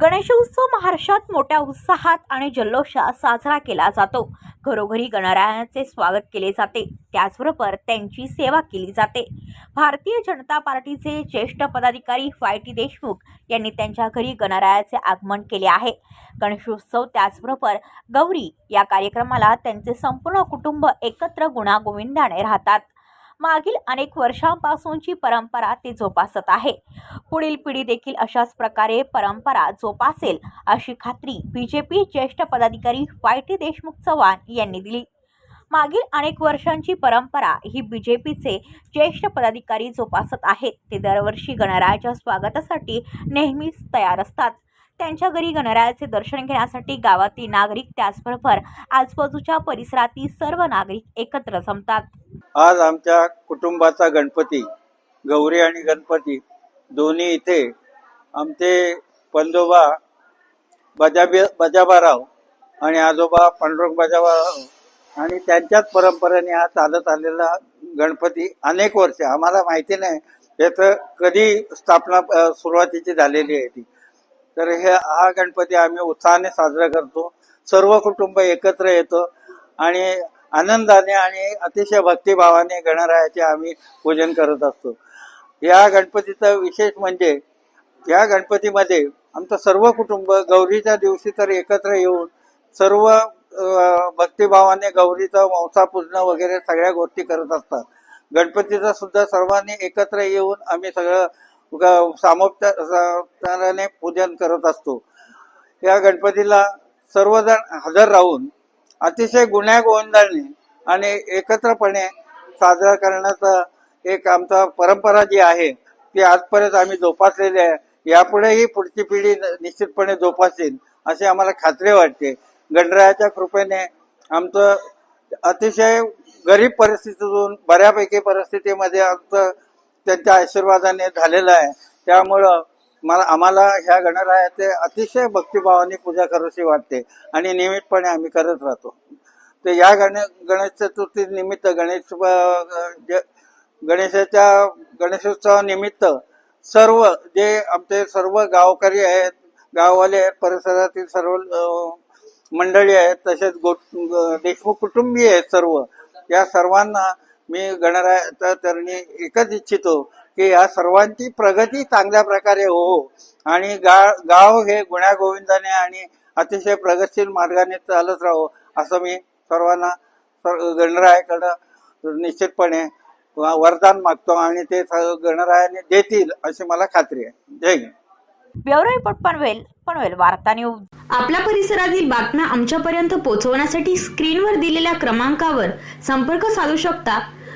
गणेशोत्सव महाराष्ट्रात मोठ्या उत्साहात आणि जल्लोषात साजरा केला जातो. घरोघरी गणरायाचे स्वागत केले जाते. त्याचबरोबर त्यांची सेवा केली जाते. भारतीय जनता पार्टीचे ज्येष्ठ पदाधिकारी वाय टी देशमुख यांनी त्यांच्या घरी गणरायाचे आगमन केले आहे. गणेशोत्सव त्याचबरोबर गौरी या कार्यक्रमाला त्यांचे संपूर्ण कुटुंब एकत्र गुणागोविंदाने राहतात. मागील अनेक वर्षांपासूनची परंपरा ते जोपासत आहे. पुढील पिढी देखील अशाच प्रकारे परंपरा जोपासेल अशी खात्री बी जे पी ज्येष्ठ पदाधिकारी वाय टी देशमुख चव्हाण यांनी दिली. मागील अनेक वर्षांची परंपरा ही बी जे पीचे ज्येष्ठ पदाधिकारी जोपासत आहेत. ते दरवर्षी गणरायाच्या स्वागतासाठी नेहमीच तयार असतात. त्यांच्या घरी गणरायाचे दर्शन घेण्यासाठी गावातील नागरिक त्याचबरोबर आजूबाजूच्या परिसरातील सर्व नागरिक एकत्र जमतात. आज आमच्या कुटुंबाचा गणपती गौरी आणि गणपती दोन्ही इथे आमचे पंजोबा बजाबी बजाबाराव आणि आजोबा पांडुरंग बजाबाराव आणि त्यांच्याच परंपरेने हा चालत आलेला गणपती अनेक वर्ष. आम्हाला माहिती नाही याचं कधी स्थापना सुरुवातीची झालेली आहे ती. तर हे हा गणपती आम्ही उत्साहाने साजरा करतो. सर्व कुटुंब एकत्र येतो आणि आनंदाने आणि अतिशय भक्तिभावाने गणरायाचे आम्ही पूजन करत असतो. या गणपतीचं विशेष म्हणजे या गणपतीमध्ये आमचं सर्व कुटुंब गौरीच्या दिवशी तर एकत्र येऊन सर्व भक्तिभावाने गौरीचं वंसा पूजन वगैरे सगळ्या गोष्टी करत असतात. गणपतीचा सुद्धा सर्वांनी एकत्र येऊन आम्ही सगळं सामोपचाराने पूजन करत असतो. या गणपतीला सर्वजण हजर राहून अतिशय गुन्ह्या गोविंदाने आणि एकत्रपणे साजरा करण्याचा एक आमचा परंपरा जी आहे ती आजपर्यंत आम्ही जोपासलेली आहे. यापुढेही पुढची पिढी निश्चितपणे जोपासेल अशी आम्हाला खात्री वाटते. गणरायाच्या कृपेने आमचं अतिशय गरीब परिस्थितीतून बऱ्यापैकी परिस्थितीमध्ये आमचं त्यांच्या आशीर्वादाने झालेलं आहे. त्यामुळं मला आम्हाला ह्या गणरायाचे अतिशय भक्तिभावाने पूजा करूशी वाटते. आणि नियमितपणे आम्ही करत राहतो. तर या गण गणेश चतुर्थी निमित्त गणेश गणेशाच्या गणेशोत्सवानिमित्त सर्व जे आमचे सर्व गावकरी आहेत गाववाले आहेत परिसरातील सर्व मंडळी आहेत तसेच गो देशमुख कुटुंबीय आहेत सर्व या सर्वांना मी गणरायाचा तरणी एकच इच्छितो की या सर्वांची प्रगती चांगल्या प्रकारे हो. आणि गा गाव हे गुण्यागोविंदाने आणि अतिशय प्रगतशील मार्गाने चालत राहो असं मी सर्वांना सर्व गणरायाकडं निश्चितपणे वरदान मागतो आणि ते गणरायाने देतील अशी मला खात्री आहे. Jai Hind. Bureau report Panvel Panvel Varta news. आपल्या परिसरातील बातम्या आमच्यापर्यंत पोहोचवण्यासाठी स्क्रीनवर दिलेल्या क्रमांकावर संपर्क साधू शकता.